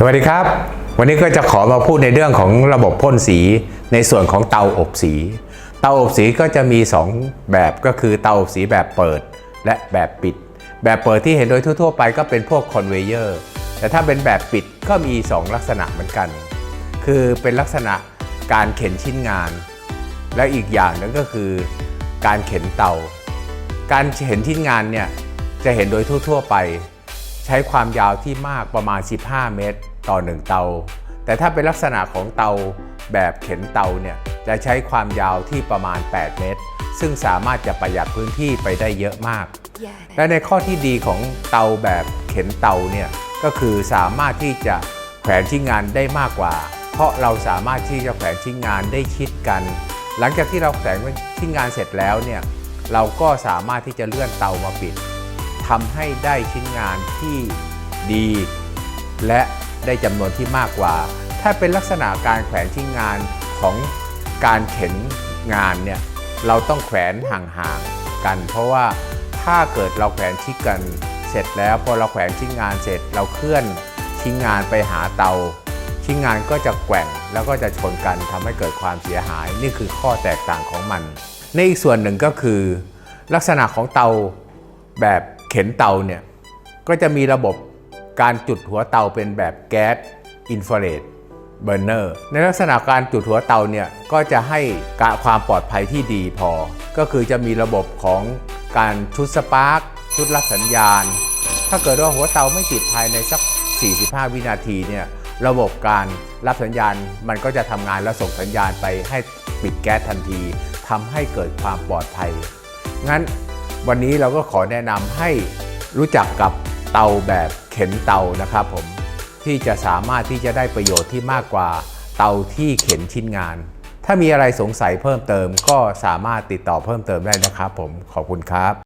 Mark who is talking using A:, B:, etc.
A: สวัสดีครับ วันนี้ก็จะขอมาพูดในเรื่องของระบบพ่นสีในส่วนของเตาอบสี เตาอบสีก็จะมี 2 แบบก็คือเตาอบสีแบบเปิดและแบบปิด แบบเปิดที่เห็นโดยทั่วๆไปก็เป็นพวกคอนเวเยอร์แต่ถ้าเป็นแบบปิดก็มี 2 ลักษณะเหมือนกัน คือเป็นลักษณะการเข็นชิ้นงาน และอีกอย่างหนึงก็คือการเข็นเตา การเห็นชิ้นงานเนี่ยจะเห็นโดยทั่วๆไป ใช้ความยาวที่มากประมาณ 15 เมตร ต่อ 1 เตา แต่ถ้าเป็นลักษณะของเตาแบบเข็นเตาเนี่ยจะใช้ความยาวที่ประมาณ 8 เมตร ซึ่งสามารถจะประหยัดพื้นที่ไปได้เยอะมาก และในข้อที่ดีของเตาแบบเข็นเตาเนี่ยก็คือสามารถที่จะแขวนชิ้นงานได้มากกว่า เพราะเราสามารถที่จะแขวนชิ้นงานได้ชิดกัน หลังจากที่เราแขวนชิ้นงานเสร็จแล้วเนี่ยเราก็สามารถที่จะเลื่อนเตามาปิด ทำให้ได้ชิ้นงานที่ดี และได้จำนวนที่มากกว่า ถ้าเป็นลักษณะการแขวนชิ้นงานของการเข็นงานเนี่ยเราต้องแขวนห่างๆกัน เพราะว่าถ้าเกิดเราแขวนชิดกันเสร็จแล้วพอเราแขวนชิ้นงานเสร็จเราเคลื่อนชิ้นงานไปหาเตา ชิ้นงานก็จะแกว่งแล้วก็จะชนกันทำให้เกิดความเสียหาย นี่คือข้อแตกต่างของมัน ในอีกส่วนหนึ่งก็คือ ลักษณะของเตาแบบ เข็นเตาเนี่ยก็จะมีระบบการจุดหัวเตาเป็นแบบแก๊สอินฟราเรดเบอร์เนอร์ในลักษณะการจุดหัวเตาเนี่ยก็จะให้กะความปลอดภัยที่ดีพอ ก็คือจะมีระบบของการชุดสปาร์คชุดรับสัญญาณ ถ้าเกิดว่าหัวเตาไม่ติดภายในสัก 45 วินาทีเนี่ยระบบการรับสัญญาณมันก็จะทำงานแล้วส่งสัญญาณไปให้ปิดแก๊สทันทีทำให้เกิดความปลอดภัย งั้น วันนี้เราก็ขอแนะนำให้รู้จักกับเตาแบบเข็นเตานะครับผมที่จะสามารถที่จะได้ประโยชน์ที่มากกว่าเตาที่เข็นชิ้นงาน ถ้ามีอะไรสงสัยเพิ่มเติมก็สามารถติดต่อเพิ่มเติมได้นะครับผมขอบคุณครับ